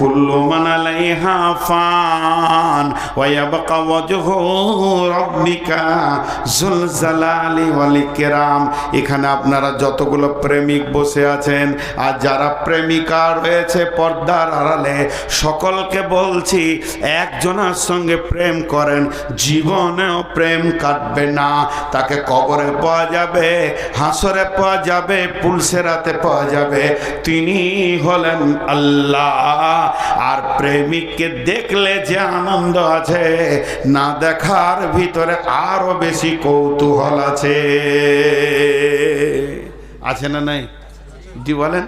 كل من عليها فان ويبقى وجه ربك ذو الجلال والإكرام এখানে আপনারা যতগুলো প্রেমিক বসে আছেন আর যারা প্রেমিকা রয়েছে পর্দার আড়ালে সকলকে বলছি একজনের সঙ্গে প্রেম করেন জীবনেও প্রেম কাটবে না তাকে কবরে পাওয়া যাবে হাসরে পাওয়া যাবে পুলসেরাতে পাওয়া যাবে তিনি হলেন আল্লাহ আর প্রেমিককে দেখলে যে আনন্দ আছে, না দেখার ভিতরে আরও বেশি কৌতূহল আছে। আছে না নাই? জি বলেন,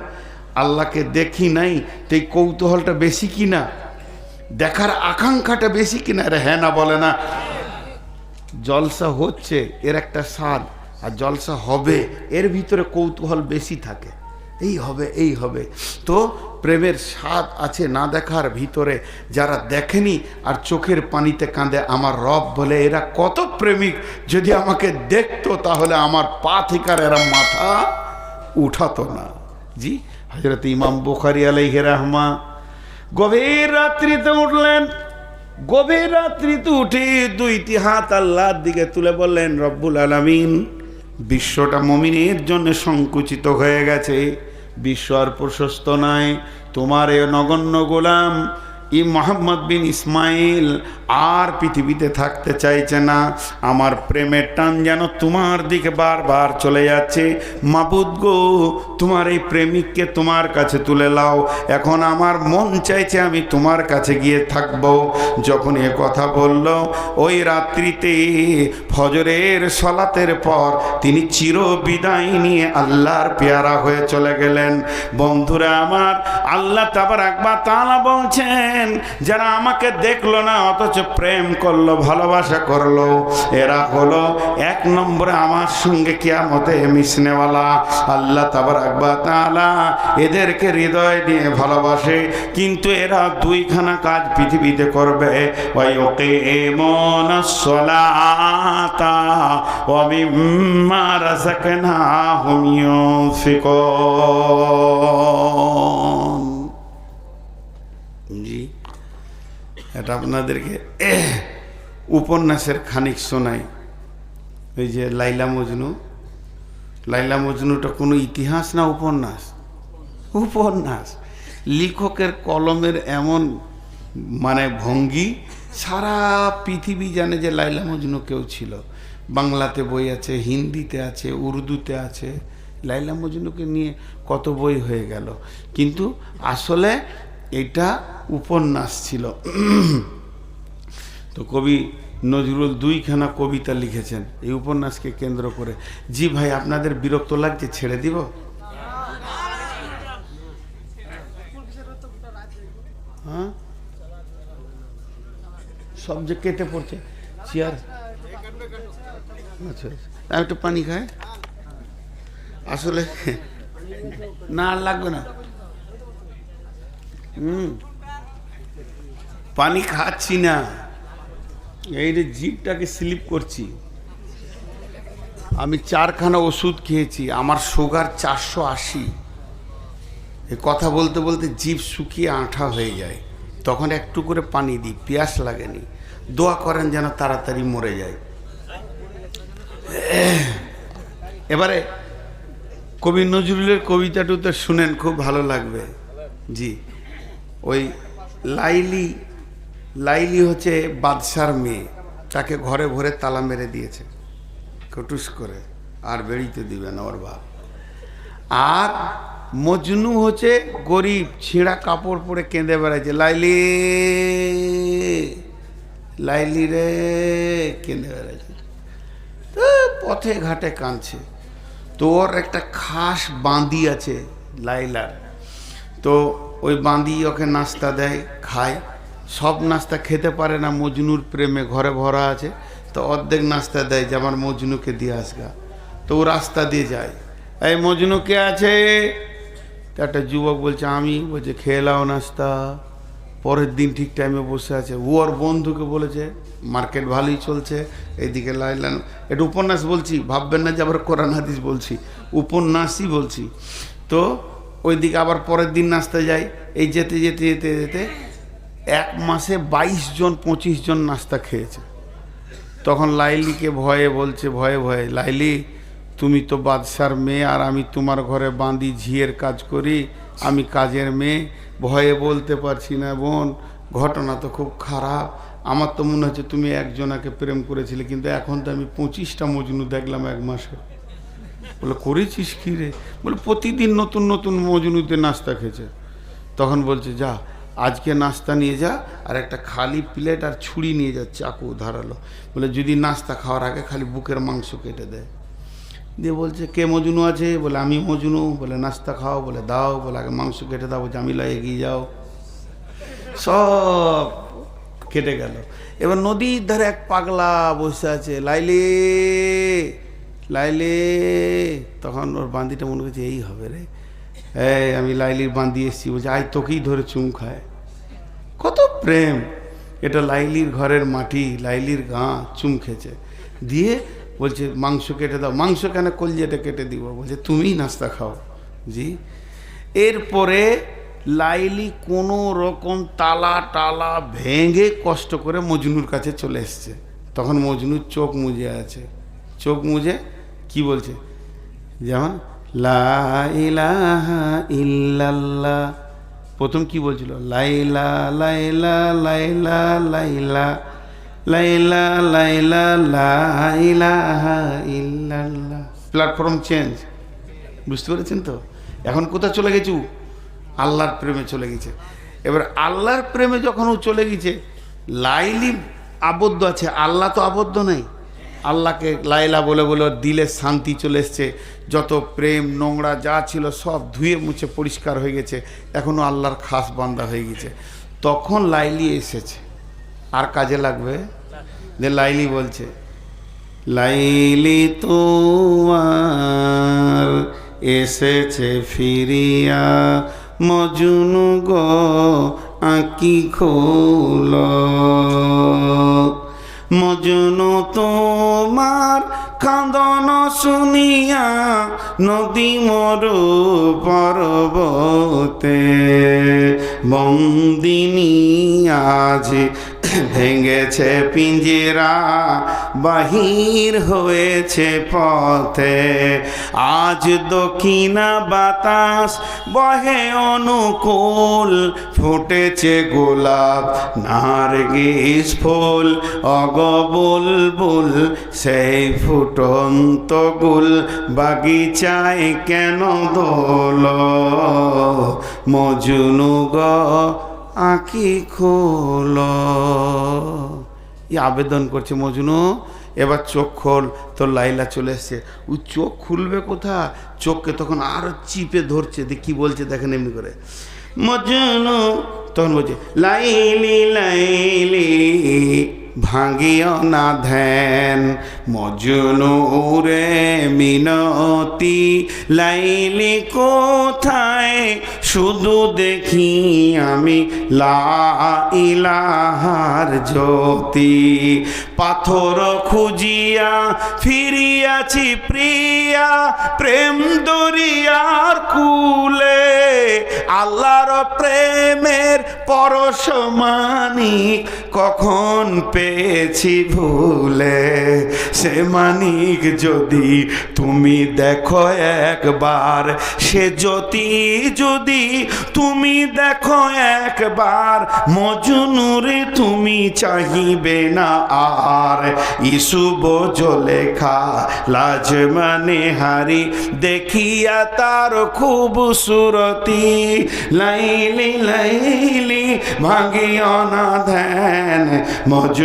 আল্লাহকে দেখি নাই, তো এই কৌতূহলটা বেশি কি না দেখার আকাঙ্ক্ষাটা বেশি কিনা? রে হ্যাঁ না, বলে না। জলসা হচ্ছে, এর একটা স্বাদ, আর জলসা হবে, এর ভিতরে কৌতূহল বেশি থাকে। এই হবে এই হবে। তো প্রেমের স্বাদ আছে না দেখার ভিতরে, যারা দেখেনি আর চোখের পানিতে কাঁদে, আমার রব বলে, এরা কত প্রেমিক। যদি আমাকে দেখতো তাহলে আমার পা থেকে এরা মাথা উঠাতো না। জি হজরত ইমাম বুখারি আলাইহ রহমা, গভীর রাত্রিতে উঠলেন। গভীর রাত্রিতে উঠে দুইটি হাত আল্লাহর দিকে তুলে বললেন, রব্বুল আলামিন, বিশ্বটা মমিনের জন্য সংকুচিত হয়ে গেছে। বিশ্ব আর প্রশস্ত নাই। তোমার এ নগণ্য গোলাম ই মোহাম্মদ বিন ইসমাইল আর পৃথিবীতে থাকতে চাইছে না। আমার প্রেমের টান যেন তোমার দিকে বারবার চলে যাচ্ছে। মাবুদ গো, তোমার এই প্রেমিককে তোমার কাছে তুলে লাও। এখন আমার মন চাইছে আমি তোমার কাছে গিয়ে থাকব। যখন এ কথা বলল, ওই রাত্রিতে ফজরের সলাতের পর তিনি চির বিদায় নিয়ে আল্লাহর পেয়ারা হয়ে চলে গেলেন। বন্ধুরা আমার, আল্লাহ তাবার একবার তালা বলছেন যারা আমাকে দেখল না, অথচ প্রেম করল, ভালোবাসা করল, এরা হলো এক নম্বরে আমার সঙ্গে কিয়ামতে মিশনেওয়ালা। আল্লাহ তাবার একবার তালা এদেরকে হৃদয় দিয়ে ভালোবাসে, কিন্তু এরা দুইখানা কাজ পৃথিবীতে করবে। ওই ওকে এমন সলাতা ইউনফিকুন। জি এটা আপনাদেরকে উপন্যাসের খানিক শোনাই। ওই যে লাইলা মজনু। লাইলা মজনুটা কোনো ইতিহাস না উপন্যাস? উপন্যাস। লেখকের কলমের এমন মানে ভঙ্গি, সারা পৃথিবী জানে যে লাইলা মজনু কেউ ছিল। বাংলাতে বই আছে, হিন্দিতে আছে, উর্দুতে আছে। লাইলা মজনুকে নিয়ে কত বই হয়ে গেল। কিন্তু আসলে এটা উপন্যাস ছিল। তো কবি নজরুল দুইখানা কবিতা লিখেছেন। এই উপন্যাসকে কেন্দ্র করে। জি ভাই, আপনাদের বিরক্ত লাগছে? ছেড়ে দিব? হ্যাঁ? সব যে কেটে পড়ছে। চেয়ার? আচ্ছা আচ্ছা। একটু পানি খায়? আসলে না লাগবে না। হুম। পানি খাচ্ছি না। এই যে জিভটাকে স্লিপ করছি। আমি চারখানা ওষুধ খেয়েছি, আমার সুগার চারশো আশি। কথা বলতে বলতে জিভ শুকিয়ে আঠা হয়ে যায়। তখন একটু করে পানি দিই, পিয়াস লাগেনি। দোয়া করেন যেন তাড়াতাড়ি মরে যায়। এবারে কবি নজরুলের কবিতা টুতে শুনেন, খুব ভালো লাগবে। জি। ওই লাইলি লাইলি হচ্ছে বাদশার মেয়ে, তাকে ঘরে ভরে তালা মেরে দিয়েছে, কটুস করে, আর বেরিতে দিবে না ওর বাপ। আর মজনু হচ্ছে গরিব, ছেঁড়া কাপড় পরে কেঁদে বেড়াচ্ছে লাইলি লাইলি রে, কেঁদে বেড়াচ্ছে তো পথে ঘাটে কাঁদছে। তো ওর একটা খাস বাঁদি আছে, লাইলার। তো ওই বাঁদি ওকে নাস্তা দেয়, খায়। সব নাস্তা খেতে পারে না, মজনুর প্রেমে ঘরে ভরা আছে। তো অর্ধেক নাস্তা দেয় যে আমার মজনুকে দিয়ে আসগা। তো ও রাস্তা দিয়ে যায়। এই মজনু কে আছে? একটা যুবক বলছে, আমি। বলছে, খেয়ে নাস্তা। পরের দিন ঠিক টাইমে বসে আছে। ও ওর বন্ধুকে বলেছে, মার্কেট ভালোই চলছে। এইদিকে লাইলান এটা উপন্যাস বলছি, ভাববেন না যে আবার কোরআন হাদিস বলছি। উপন্যাসই বলছি। তো ওইদিকে আবার পরের দিন নাচতে যাই। এই যেতে যেতে যেতে যেতে এক মাসে বাইশ জন, পঁচিশ জন নাস্তা খেয়েছে। তখন লাইলিকে ভয়ে বলছে, ভয়ে ভয়ে, লাইলি, তুমি তো বাদশার মেয়ে আর আমি তোমার ঘরে বাঁধি ঝিয়ের কাজ করি, আমি কাজের মেয়ে। ভয়ে বলতে পারছি না বোন, ঘটনা তো খুব খারাপ। আমার তো মনে হচ্ছে তুমি একজনাকে প্রেম করেছিলে, কিন্তু এখন তো আমি পঁচিশটা মজনু দেখলাম এক মাসে। বলে, করেছিস কী রে? বলে, প্রতিদিন নতুন নতুন মজনুতে নাস্তা খেয়েছে। তখন বলছে, যা, আজকে নাস্তা নিয়ে যা, আর একটা খালি প্লেট আর ছুরি নিয়ে যা, চাকু ধারালো। বলে, যদি নাস্তা খাওয়ার আগে খালি বুকের মাংস কেটে দেয় দিয়ে বলছে, কে মজনু আছে? বলে, আমি মজনু। বলে, নাস্তা খাও। বলে, দাও। বলে, আগে মাংস কেটে দাও জামিলা এগিয়ে যাও। সব কেটে গেল। এবার নদীর ধারে এক পাগলা বসে আছে, লাইলে লাইলে, তখন ওর বান্দিটা মনে করছে, এই হবে রে। এই, আমি লাইলির বান্দি এসেছি। বলছে আই তোকেই ধরে চুম খায়। কত প্রেম! এটা লাইলির ঘরের মাটি, লাইলির গা চুম খেছে দিয়ে বলছে, মাংস কেটে দাও। মাংস কেন কলজেটা কেটে দিব? বলছে, তুমিই নাস্তা খাও। জি। এরপরে লাইলি কোনো রকম তালা টালা ভেঙে কষ্ট করে মজনুর কাছে চলে এসছে। তখন মজনুর চোখ মুজে আছে। চোখ মুজে কি বলছে? যেমন, লা ইলাহা ইল্লাল্লাহ। প্রথম কি বলছিল? লাইলাহা প্ল্যাটফর্ম চেঞ্জ বুঝতে পেরেছেন তো? এখন কোথায় চলে গেছু আল্লাহর প্রেমে চলে গেছে। এবার আল্লাহর প্রেমে যখন ও চলে গেছে, লাইলি আবদ্ধ আছে। আল্লাহ তো আবদ্ধ নেই। আল্লাহকে লাইলা বলে বলে দিলে শান্তি চলে এসছে। যত প্রেম, নোংরা যা ছিল সব ধুয়ে মুছে পরিষ্কার হয়ে গেছে। এখনও আল্লাহর খাস বান্দা হয়ে গেছে। তখন লাইলি এসেছে। আর কাজে লাগবে? যে লাইলি বলছে, লাইলি তোমার এসেছে ফিরিয়া, মজনু গো আঁকি খোল। মজনু তোমার কাঁদন শুনিয়া নদী মরু পর্বতে বন্দিনী আজ ভেঙেছে পিঞ্জেরা, বাহির হয়েছে পথে। আজ দক্ষিণা বাতাস বহে অনুকূল, ফুটেছে গোলাপ, নার্গিস ফুল অগবুলবুল সেই ফুটন্ত গুল বাগিচায় কেন দোল? মজুনু গ আঁকি খোল। ই আবেদন করছে মজনু, এবার চোখ খোল, তোর লাইলা চলে এসছে। ও চোখ খুলবে কোথা চোখকে তখন আরও চিপে ধরছে দেখ কি বলছে দেখেন এমনি করে। মজনু তখন বলছে, লাইলি লাইলি ভাঙিও না ধ্যান, মজনু রে মিনতি, লাইলি কোথায়? শুধু দেখি আমি লা ইলাহার জ্যোতি। পাথর খুঁজিয়া ফিরিয়াছি প্রিয়া, প্রেম দরিয়ার কুলে। আল্লাহর প্রেমের পরশমানিক কখন পেয়েছি ভুলে। সে মানিক যদি তুমি দেখো একবার, সে জ্যোতি যদি তুমি দেখো একবার, মজনুরে তুমি চাহিবে না আর। ইসুব লেখা, লাজ মানে হারি, দেখিয়া তার খুব সুরতি লাইলি লাইলি, ভাঙিও না ধ্যান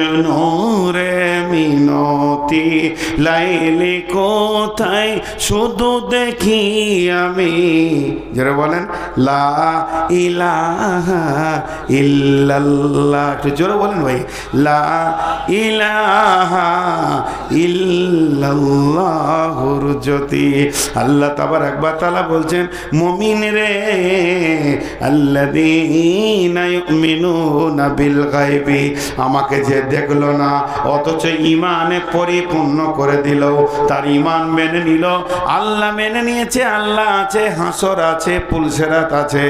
মজনুরে মিনতি। লাইলি কোথায়? শুধু দেখি আমি। যারা বলেন, লা ইলাহা ইল্লাল্লাহ। একটু জোরে বলেন ভাই, লা ইলাহা ইল্লাল্লাহুর জ্যোতি। আল্লাহ তাবার একবার তালা বলছেন, মমিন রে, আল্লাযীনা ইউমিনুনা বিল গায়বি। আমাকে যে দেখল না, অথচ ইমানে পরিপূর্ণ করে দিল। তার ইমান মেনে নিল। আল্লাহ মেনে নিয়েছে, আল্লাহ আছে, হাসর আছে, পুলসেরাত আছে,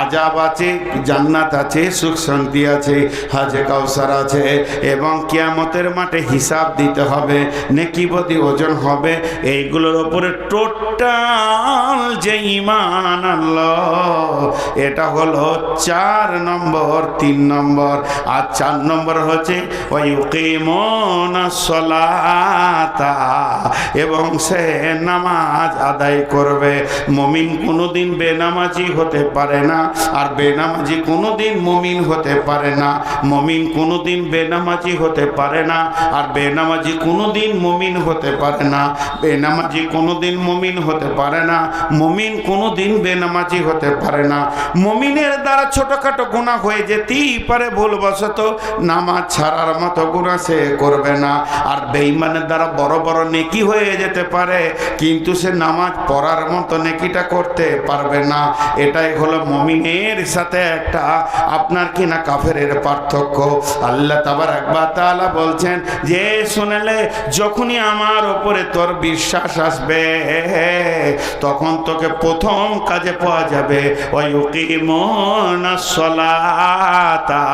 আজাব আছে, জান্নাত আছে, সুখ শান্তি আছে, হাজে কাউসার আছে, এবং কিয়ামতের মাঠে হিসাব দিতে হবে নেকিবদি ওজন হবে। এইগুলোর ওপরে টোটাল যে ইমান আল্লাহ, এটা হলো চার নম্বর, তিন নম্বর, আর চার নম্বর হচ্ছে এবং সে নামাজ আদায় করবে। মমিন কোনোদিন বেনামাজি হতে পারে না আর বেনামাজি কোনোদিন মমিন হতে পারে না। মমিন কোনোদিন বেনামাজি হতে পারে না আর বেনামাজি কোনোদিন মমিন হতে পারে না। বেনামাজি কোনোদিন মমিন হতে পারে না। মমিন কোনোদিন বেনামাজি হতে পারে না। মমিনের দ্বারা ছোটখাটো গুণা হয়ে যেতেই পারে ভুলবশত। নামাজ ছাড়ার মতো গুণা সে করবে না। আর বেঈমানের দ্বারা বড় বড় নেকি হয়ে যেতে পারে, কিন্তু সে নামাজ পড়ার মতো নেকিটা করতে পারবে না। এটাই হলো মমিনের সাথে একটা, আপনার কিনা কাফের পার্থক্য? আল্লাহ তাবার একবার তাআলা বলছেন, যে শুনেলে যখনই আমার ওপরে তোর বিশ্বাস আসবে, তখন তোকে প্রথম কাজে পাওয়া যাবে। ওই উকিমনা সলাতা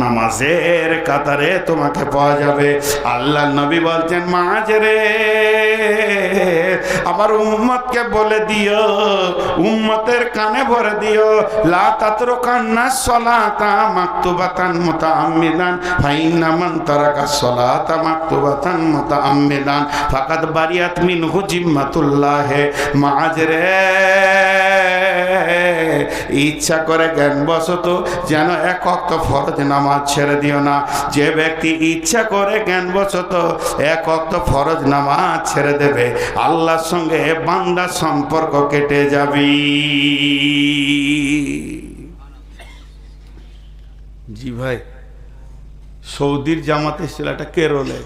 নামাজের কাতারে তোমাকে পাওয়া যাবে। আল্লাহ নবী বলছেন মাঝ রে আমার উম্মতকে বলে দিও, উম্মতের কানে ভরে দিও কান্না সলাতা সলাতা ফাকাদ বারিয়াত ইচ্ছা করে জ্ঞান বশত যেন এক অক্ত ফরজ নামাজ ছেড়ে দিও না। যে ব্যক্তি ইচ্ছা করে জ্ঞান বশত এক অক্ত ফরজ নামাজ ছেড়ে দেবে। আল্লাহর সঙ্গে বান্দা সম্পর্ক কেটে যাবি। জি ভাই, সৌদির জামাতে ছেলেটা কেরলে।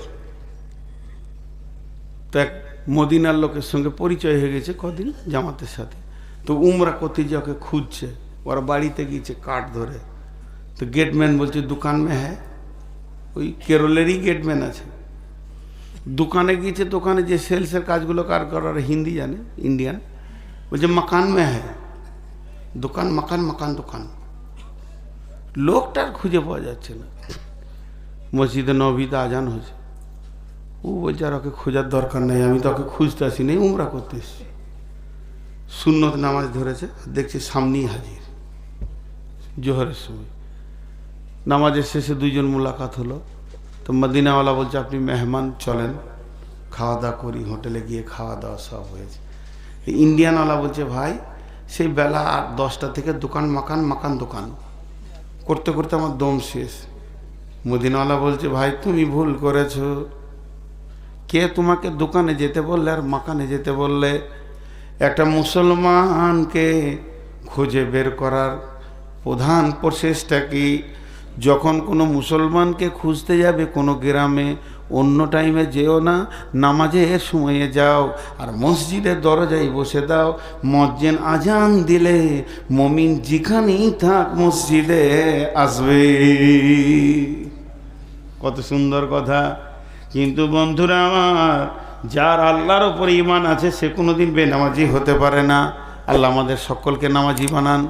তো এক মদিনার লোকের সঙ্গে পরিচয় হয়ে গেছে কদিন জামাতের সাথে। তো উমরা করতে যে ওকে খুঁজছে, ওরা বাড়িতে গিয়েছে কাঠ ধরে। তো গেটম্যান বলছে, দোকান মে হ্যাঁ ওই কেরলেরই গেটম্যান আছে। দোকানে গিয়েছে, দোকানে যে সেলসের কাজগুলো কার করার হিন্দি জানে, ইন্ডিয়ান। বলছে মাকান মে হ্যাঁ দোকান, মাকান মাকান, দোকান। লোকটার খুঁজে পাওয়া যাচ্ছে না। মসজিদে নবীতে আজান হয়েছে। ও বলছে, আর ওকে খোঁজার দরকার নেই, আমি তো ওকে খুঁজতে আসি নেই উমরা করতে এসেছি। সুন্নত নামাজ ধরেছে দেখছি সামনেই হাজির। জোহরের সময়। নামাজের শেষে দুইজন মোলাকাত হলো। তো মদিনাওয়ালা বলছে, আপনি মেহমান, চলেন। খাওয়া দাওয়া করি, হোটেলে গিয়ে খাওয়া দাওয়া সব হয়েছে। ইন্ডিয়ানওয়ালা বলছে, ভাই, সেই বেলা আর দশটা থেকে দোকান, মাকান মাকান, দোকান। করতে করতে আমার দম শেষ। মদিনাওয়ালা বলছে, ভাই, তুমি ভুল করেছ। কে তোমাকে দোকানে যেতে বললে আর মাকানে যেতে বললে? একটা মুসলমানকে খুঁজে বের করার প্রধান প্রচেষ্টা কি? যখন কোনো মুসলমানকে খুঁজতে যাবে কোনো গ্রামে, অন্য টাইমে যেও না, নামাজের সময়ে যাও, আর মসজিদের দরজায় বসে দাও মজ্জেন আজান দিলে মমিন যেখানেই থাক মসজিদে আসবে। কত সুন্দর কথা। কিন্তু বন্ধুরা আমার, যার আল্লাহর ওপর ইমান আছে, সে কোনোদিন বেনামাজি হতে পারে না। আল্লাহ আমাদের সকলকে নামাজি বানান।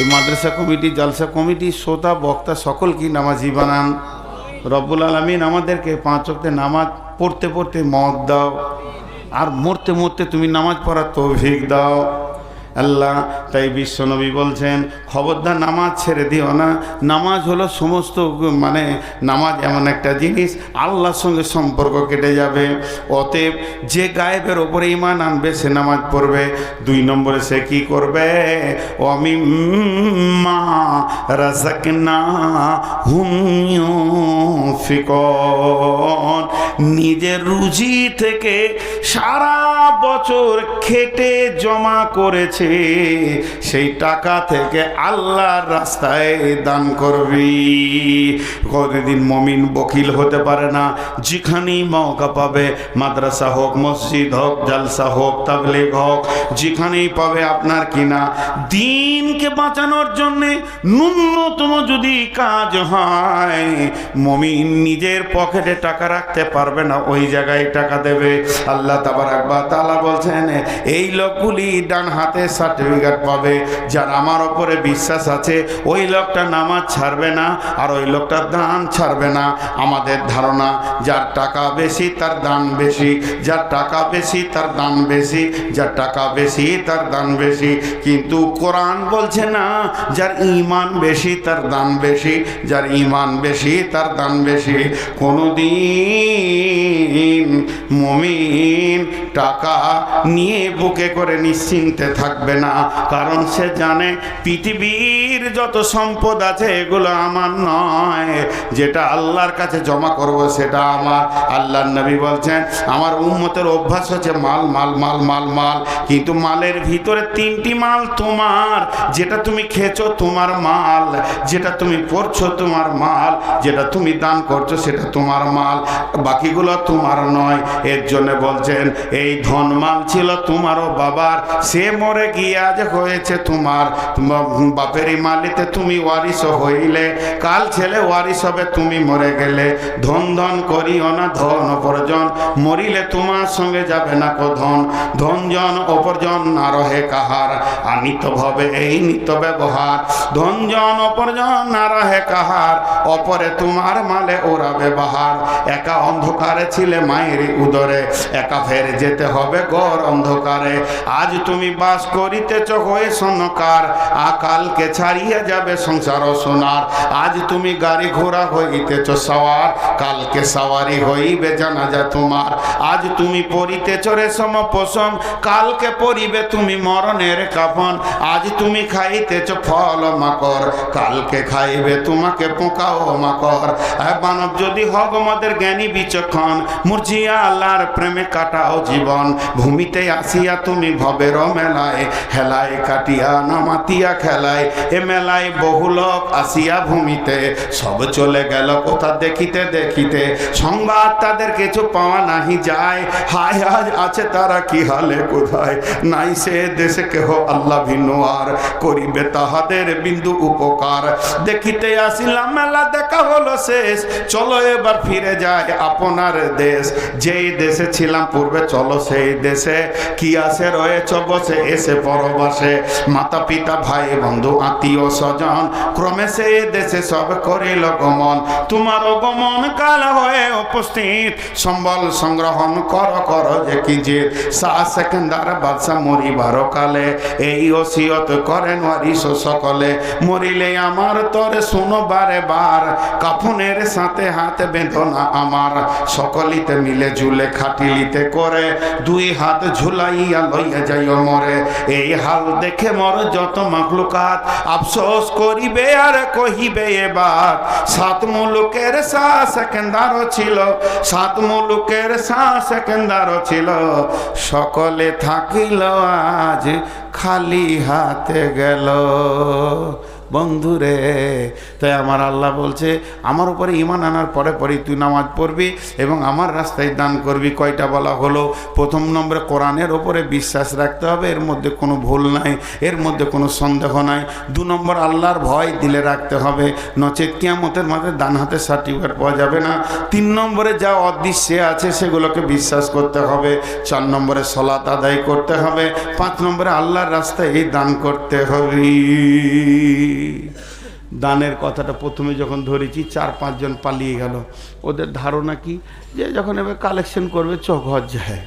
এই মাদ্রাসা কমিটি, জালসা কমিটি, শ্রোতা, বক্তা সকলকে নামাজি বানান। রব্বুল আলমিন আমাদেরকে পাঁচ অক্টে নামাজ পড়তে পড়তে মত দাও। আর মরতে মরতে তুমি নামাজ পড়ার তৌফিক দাও। আল্লাহ, তাই বিশ্বনবী বলছেন, খবরদার নামাজ ছেড়ে দিও না। নামাজ হলো সমস্ত মানে নামাজ এমন একটা জিনিস, আল্লাহর সঙ্গে সম্পর্ক কেটে যাবে। অতএব যে গায়েবের ওপরে ইমান আনবে, সে নামাজ পড়বে। দুই নম্বরে সে কি করবে? অমি মা রাজাকনা হুমিও ফিকন নিজের রুজি থেকে সারা বছর খেটে জমা করেছে। সেই টাকা থেকে আল্লাহর রাস্তায় দান করবি। কতদিন মমিন বকিল হতে পারে না। যেখানেই মৌকা পাবে, মাদ্রাসা হোক, মসজিদ হোক, জালসা হোক, তাবলিগ হোক, যেখানেই পাবে আপনার কিনা। দিনকে বাঁচানোর জন্যে ন্যূনতম যদি কাজ হয়, মমিন নিজের পকেটে টাকা রাখতে পারবে না, ওই জায়গায় টাকা দেবে। আল্লাহ তাবার একবার তালা বলছেন, এই লোকগুলি ডান হাতে সার্টিফিকেট পাবে। যার আমার ওপরে বিশ্বাস আছে, ওই লোকটা নামাজ ছাড়বে না, আর ওই লোকটা দান ছাড়বে না। আমাদের ধারণা, যার টাকা বেশি তার দান বেশি, যার টাকা বেশি তার দান বেশি, যার টাকা বেশি তার দান বেশি। কিন্তু কোরআন বলছে না, যার ইমান বেশি তার দান বেশি, যার ইমান বেশি তার দান বেশি। কোনোদিন মমিন টাকা নিয়ে বুকে করে নিশ্চিন্তে থাকবে না। কারণ সে জানে পৃথিবীর যত সম্পদ আছে, এগুলো আমার নয়। যেটা আল্লাহর কাছে জমা করব, সেটা আমার। আল্লাহর নবী বলছেন, আমার উম্মতের অভ্যাস হচ্ছে মাল মাল মাল মাল মাল। কিন্তু মালের ভিতরে তিনটি মাল তোমার। যেটা তুমি খেয়েছো, তোমার মাল। যেটা তুমি পড়ছো তোমার মাল। যেটা তুমি দান করছ, সেটা তোমার মাল। বাকিগুলো তোমার নয়। এর জন্য বলছেন, এই ধন মাল ছিল তোমারও বাবার। সে মরে গিয়ে আজ হয়েছে তোমার? বাপেরই মালিতে তুমি ওয়ারিস হইলে। কাল ছেলে ওয়ারিস হবে, তুমি মরে গেলে। ধন ধন করিও না ধন অপরজন, মরিলে তোমার সঙ্গে যাবে না কো ধন ধন জন অপরজন না রহে কাহার, আনিত ভবে এই নিত ব্যবহার। ধন জন অপরজন না রহে কাহার, অপরে তোমার মালে ওরা ব্যবহার। একা অন্ধকারে ছিলে মায়ের উদরে, একা ফের যেতে হবে গড় অন্ধকারে। আজ তুমি বাস করিতেছ হয়ে সনকার আকালকে ছাড়িয়ে যাবে সংসার সোনার। আজ তুমি গাড়ি ঘোড়া হইতেছ সওয়ার, কালকে সওয়ারি হইবে জানাজা তোমার। আজ তুমি পরিতেছ রেশম পোষম কালকে পরিবে তুমি মরণের কাফন। আজ তুমি খাইতেছ ফল মাকর কালকে খাইবে তোমাকে পোকাও মাকর মানব, যদি হগ মদের জ্ঞানী বিচক্ষণ, মুরজিয়া আল্লাহর প্রেমে কাটাও জীবন। ভূমিতে আসিয়া তুমি ভবের মেলায় হেলায় কাটিয়া নামাতিয়া খেলায় এ মেলায় বহু লোক আসিয়া ভূমিতে, সব চলে গেল কোথা দেখিতে দেখিতে। সংবাদ তাদের কিছু পাওয়া নাহি যায়। হায় আজ আছে তারা কি হালে কোথায়? নাই সে দেশে কেহ আল্লাহ ভিন্ন আর করিবে তাহাদের বিন্দু উপকার। দেখিতে আসিলাম, মেলা দেখা হলো শেষ। চলো এবার ফিরে যায় আপনার দেশ। যেই দেশে ছিলাম পূর্বে, চলো সেই দেশে। কি আসে রয়েছ বসে, এসে পরবাসে মাতা পিতা ভাই, বন্ধু, আত্মীয়, স্বজন, ক্রমে সেই দেশে সব করিল গমন। তোমার গমন কাল হয়ে উপস্থিত। সম্বল সংগ্রহণ কর কর যে কি যে শাহ সেকেন্দার বাদশা মরিবার কালে, এই ওসিয়ত করেন ওয়ারিস সকলে। মরিলে আমার তরে শুনো বারে বার। কাফনের সাথে হাতে বেঁধনা আমার। সকলিতে মিলে ঝুলে খাটিলিতে করে, দুই হাত ঝুলাইয়া লইয়া যাইও মরে। এই হাল দেখে মর যত মাকলুকাত আফসোস করিবে আর কহিবে এবার, সাত মুলুকের শাহ সেকেন্দার ছিল, সাত মুলুকের শাহ সেকেন্দার ছিল। সকলে থাকিল আজ খালি হাতে গেল। বন্ধুরে, তাই আমার আল্লাহ বলছে, আমার উপরে ইমান আনার পরে পরে তুই নামাজ পড়বি এবং আমার রাস্তায় দান করবি। কয়টা বলা হলো? প্রথম নম্বরে কোরআনের ওপরে বিশ্বাস রাখতে হবে, এর মধ্যে কোনো ভুল নাই, এর মধ্যে কোনো সন্দেহ নাই। দু নম্বর, আল্লাহর ভয় দিলে রাখতে হবে, নচেত কিয়ামতের মাঝে দান হাতে সার্টিফিকেট পাওয়া যাবে না। তিন নম্বরে যা অদৃশ্যে আছে, সেগুলোকে বিশ্বাস করতে হবে। চার নম্বরে সলাত আদায় করতে হবে। পাঁচ নম্বরে আল্লাহর রাস্তায় এই দান করতে হবে। দানের কথাটা প্রথমে যখন ধরেছি চার পাঁচজন পালিয়ে গেল। ওদের ধারণা কি? যে যখন এবার কালেকশন করবে চোখ ঘর যায়।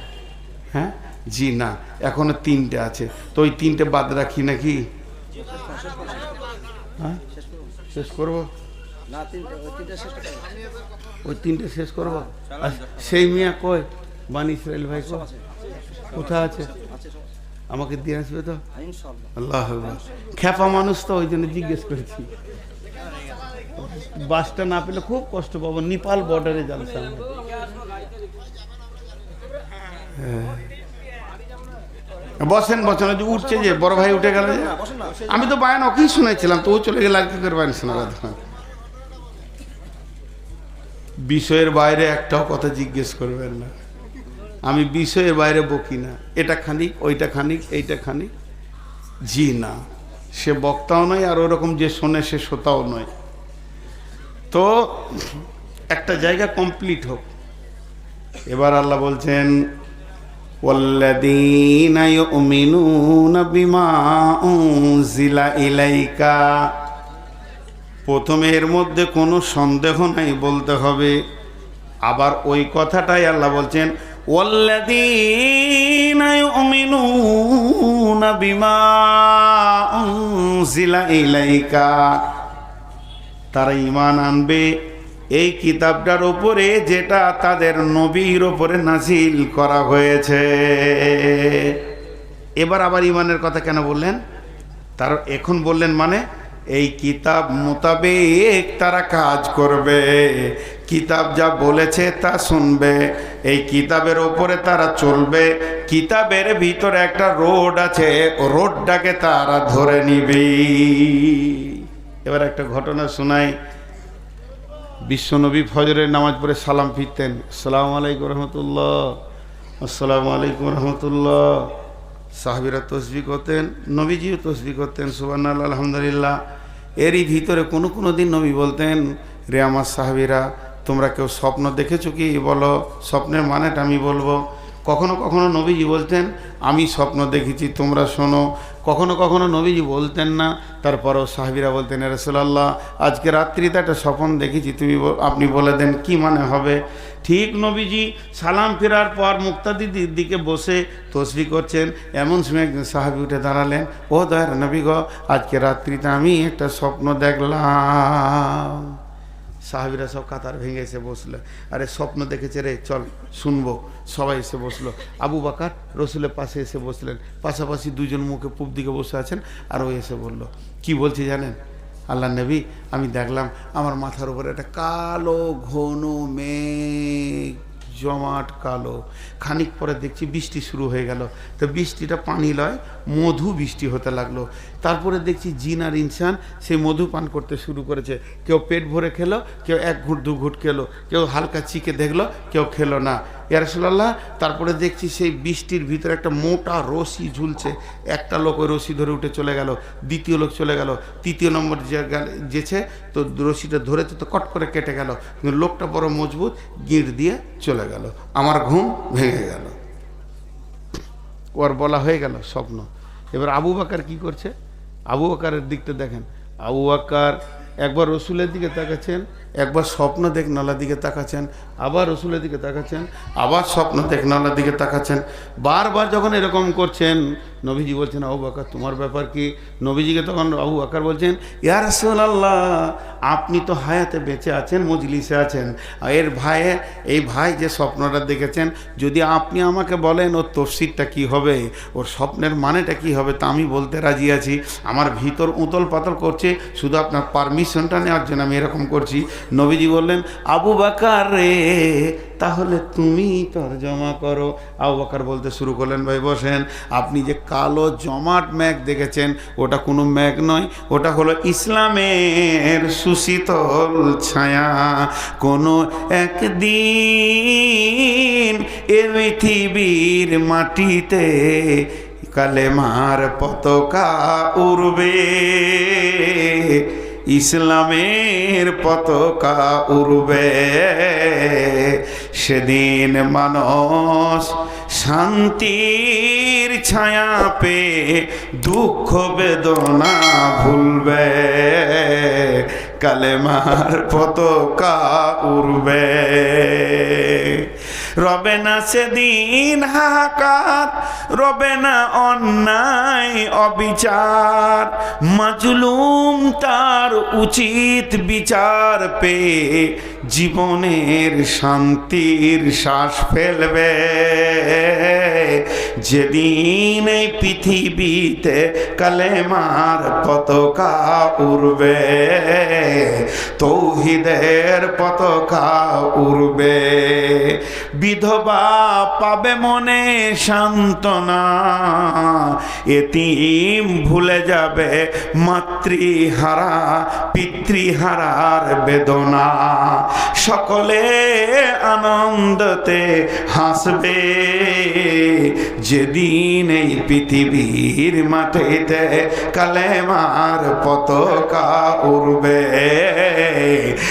হ্যাঁ? জি না এখনও তিনটে আছে। তো ওই তিনটে বাদ রাখি নাকি? হ্যাঁ? শেষ করব? ওই তিনটে শেষ করব। সেই মিয়া কই? বানি ইসরায়েল ভাই কোথায় আছে? আমাকে দিয়ে আসবে তো? আল্লাহ। খ্যাপা মানুষ তো ওই জন্য জিজ্ঞেস করেছি। বাসটা না পেলে খুব কষ্ট পাবো নেপাল বর্ডারে আমার। হ্যাঁ। বসেন বসেন ওই যে উঠছে যে বড় ভাই উঠে গেল যে। আমি তো বায়ান ওকেই শুনেছিলাম তো ও চলে গেলে আর কি করে বায়ান শোনাবে? বিষয়ের বাইরে একটাও কথা জিজ্ঞেস করবেন না। আমি বিষয়ের বাইরে বকি না এটা খানিক ওইটা খানিক এইটা খানিক জি না সে বক্তাও নয় আর ওরকম যে শোনে সে শ্রোতাও নয় তো একটা জায়গা কমপ্লিট হোক এবার আল্লাহ বলছেন والذين يؤمنون بما أنزل إليك প্রথমে এর মধ্যে কোনো সন্দেহ নাই বলতে হবে আবার ওই কথাটাই আল্লাহ বলছেন والذين يؤمنون بما أنزل إليك তারা ইমান আনবে এই কিতাবটার উপরে যেটা তাদের নবীর ওপরে নাজিল করা হয়েছে এবার আবার ইমানের কথা কেন বললেন তার এখন বললেন মানে এই কিতাব মোতাবেক তারা কাজ করবে। কিতাব যা বলেছে তা শুনবে। এই কিতাবের ওপরে তারা চলবে। কিতাবের ভিতরে একটা রোড আছে। রোডটাকে তারা ধরে নিবি। এবার একটা ঘটনা শোনাই। বিশ্বনবী ফজরের নামাজ পড়ে সালাম ফিরতেন। সালাম আলাইকুম রহমতুল্লাহ। আসসালামু আলাইকুম রহমতুল্লাহ। সাহাবিরা তসবি করতেন, নবীজিও তসবি করতেন সুবান আলহামদুলিল্লাহ। এরই ভিতরে কোনো কোনো দিন নবী বলতেন, রে আমার সাহাবিরা, তোমরা কেউ স্বপ্ন দেখেছ কি? বলো, স্বপ্নের মানেটা আমি বলব। কখনো কখনো নবীজি বলতেন, আমি স্বপ্ন দেখেছি, তোমরা শোনো। কখনো কখনো নবীজি বলতেন না, তারপরও সাহাবিরা বলতেন রসুলাল্লাহ, আজকে রাত্রিতে একটা স্বপ্ন দেখেছি, তুমি আপনি বলে দেন কি মানে হবে? ঠিক নবীজি সালাম ফেরার পর মুক্তাদিদির দিকে বসে তসবি করছেন। এমন সময় একজন সাহাবি উঠে দাঁড়ালেন, ও দয়ার নবী গো, আজকে রাত্রিতে আমি একটা স্বপ্ন দেখলাম। সাহাবিরা সব কাতার ভেঙে এসে বসল। আরে স্বপ্ন দেখেছে রে, চল শুনব। সবাই এসে বসল। আবু বাকার রসুলের পাশে এসে বসলেন। পাশাপাশি দুজন মুখে পূব দিকে বসে আছেন আর ওই এসে বলল, কি বলছি জানেন? আল্লাহ নবী, আমি দেখলাম আমার মাথার উপরে একটা কালো ঘন মেঘ জমাট কালো। খানিক পরে দেখছি বৃষ্টি শুরু হয়ে গেল। তো বৃষ্টিটা পানি লয় মধু বৃষ্টি হতে লাগল। তারপরে দেখছি জিন আর ইনসান সেই মধু পান করতে শুরু করেছে। কেউ পেট ভরে খেলো, কেউ এক ঘুট, দু ঘুট খেলো। কেউ হালকা চিকে দেখল, কেউ খেলো না। ইয়ারসোল্লাহ তারপরে দেখছি সেই বৃষ্টির ভিতরে একটা মোটা রশি ঝুলছে। একটা লোক ওই রশি ধরে উঠে চলে গেল, দ্বিতীয় লোক চলে গেল, তৃতীয় নম্বর যে গেল- যেছে, তো রশিটা ধরেছে তো কট করে কেটে গেল, কিন্তু লোকটা বড় মজবুত, গিঁট দিয়ে চলে গেল। আমার ঘুম ভেঙে গেল। ওর বলা হয়ে গেল স্বপ্ন। এবার আবু বাকার কি করছে? আবু আকারের দিকটা দেখেন। আবু আকার একবার রসুলের দিকে তাকাচ্ছেন একবার স্বপ্ন দেখ নালার দিকে তাকাচ্ছেন, আবার রসুলের দিকে তাকাচ্ছেন, আবার স্বপ্ন দেখ নালার দিকে তাকাচ্ছেন। বারবার যখন এরকম করছেন, নবীজি বলছেন, আবু বাকার, তোমার ব্যাপার কি? নবীজিকে তখন আবু বাকার বলছেন, ইয়া রাসূলুল্লাহ, আপনি তো হায়াতে বেঁচে আছেন, মজলিসে আছেন। এর ভাইয়ে, এই ভাই যে স্বপ্নটা দেখেছেন, যদি আপনি আমাকে বলেন, ওর তফসিরটা কি হবে, ওর স্বপ্নের মানেটা কি হবে, তা আমি বলতে রাজি আছি। আমার ভিতর উতল পাতল করছে, শুধু আপনার পারমিশনটা নেওয়ার জন্য আমি এরকম করছি। নবীজি বললেন, আবু বাকার রে, তাহলে তুমি তর্জমা করো। আবু বাকার বলতে শুরু করলেন, ভাই, বসেন, আপনি যে কালো জমাট ম্যাগ দেখেছেন, ওটা কোনো ম্যাগ নয়, ওটা হলো ইসলামের সুশীতল ছায়া। কোনো একদিন এ পৃথিবীর মাটিতে কালেমার পতাকা উড়বে। ইসলামের পতাকা উড়বে। সেদিন মানুষ শান্তির ছায়া পে দুঃখ বেদনা ভুলবে। কালেমার পতাকা উড়বে। রবে না সেদিন হাহাকার, রবে না অন্যায় অবিচার। মাজলুম তার উচিত বিচার পেয়ে জীবনের শান্তির শ্বাস ফেলবে। যেদিন এই পৃথিবীতে কালেমার পতাকা উড়বে, তৌহিদের পতাকা উড়বে। বিধবা পাবে মনে সান্ত্বনা। এতিম ভুলে যাবে মাতৃহারা, পিতৃহারার বেদনা। সকলে আনন্দতে হাসবে। যেদিন এই পৃথিবীর মাটিতে কালেমার পতাকা উড়বে,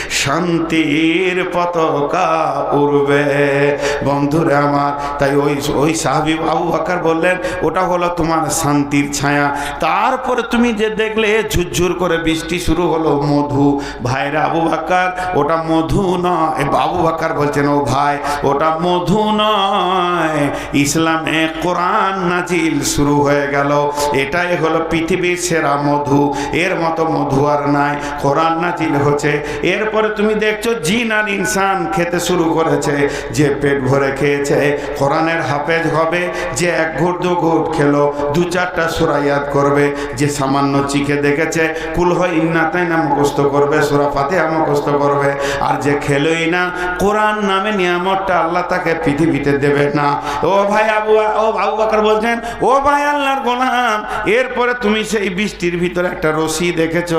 শান্তির পতাকা উড়বে। বন্ধুরা আমার, তাই ওই ওই সাহাবি আবু বাকার বললেন, ওটা হলো তোমার শান্তির ছায়া। তারপরে তুমি যে দেখলে, ঝুরঝুর করে বৃষ্টি শুরু হলো, মধু। ভাইরা আবু বাকার, ওটা মধু নয়। বাবু বাকার বলছেন, ও ভাই, ওটা মধু নয়। ইসলামে কোরআন নাজিল শুরু হয়ে গেল। এটাই হলো পৃথিবীর সেরা মধু। এর মতো মধু আর নাই। কোরআন নাজিল হচ্ছে। এরপরে তুমি দেখছ, জিন আর ইনসান খেতে শুরু করেছে। যে পেট ভরে খেয়েছে। কোরআনের হাফেজ হবে যে এক ঘুট দু ঘুট খেলো, দু চারটা সুরাইয়াত করবে, যে সামান্য চিকে দেখেছে, কুল হয় ইন্না তাই না মুখস্থ করবে সুরা ফাতেহা মুখস্থ করবে। আর যে খেলোই না, কোরআন নামে নিয়ামতটা আল্লাহ তাকে পৃথিবীতে দেবে না। ও ভাই আবু ও আবু বাকর বলছেন, ও ভাই আল্লাহর গোলাম, এরপরে তুমি সেই বৃষ্টির ভিতরে একটা রশি দেখেছ?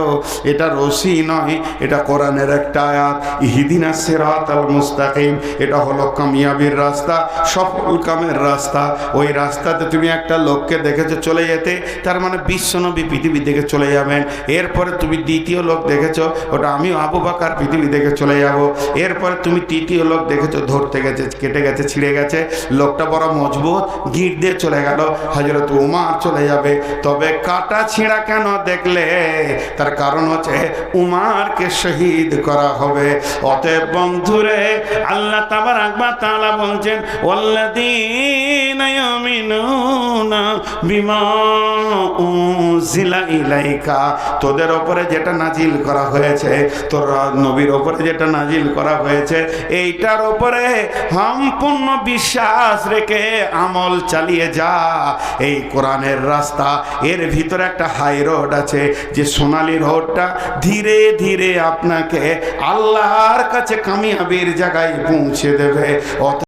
এটা রশি নয়, এটা কোরআনের একটা আয়াত। ইহিদিনা সেরাত আল মুস্তাকিম, এটা হলো কামিয়াবির রাস্তা সফল কামের রাস্তা। ওই রাস্তাতে তুমি একটা লোককে দেখেছ চলে যেতে, তার মানে বিশ্বনবী পৃথিবী থেকে চলে যাবেন। এরপরে তুমি দ্বিতীয় লোক দেখেছ, ওটা আমিও আবু বাকার পৃথিবী থেকে চলে যাব। এরপরে তুমি তৃতীয় লোক দেখেছ, ধরতে গেছে, কেটে গেছে, ছিঁড়ে গেছে। লোকটা বড় মজবুত, গিট দিয়ে চলে গেল। হজরত উমার চলে যাবে। তবে কাটা ছিঁড়া কেন দেখলে? তার কারণ হচ্ছে উমারকে শহীদ করা হবে। অতএব বন্ধুরে, আল্লাহ তাবার আকবার তাআলা বলছেন তোদের ওপরে যেটা নাজিল করা হয়েছে, তোর নবীর ওপরে যেটা নাজিল করা হয়েছে, এইটার ওপরে সম্পূর্ণ বিশ্বাস রেখে আমল চালিয়ে যা। এই কোরআনের রাস্তা, এর ভিতরে একটা হাই রোড আছে, যে সোনালি রোডটা ধীরে ধীরে আপনাকে আল্লাহর কাছে কামিয়াবির জায়গায় পৌঁছে দেবে। Ó,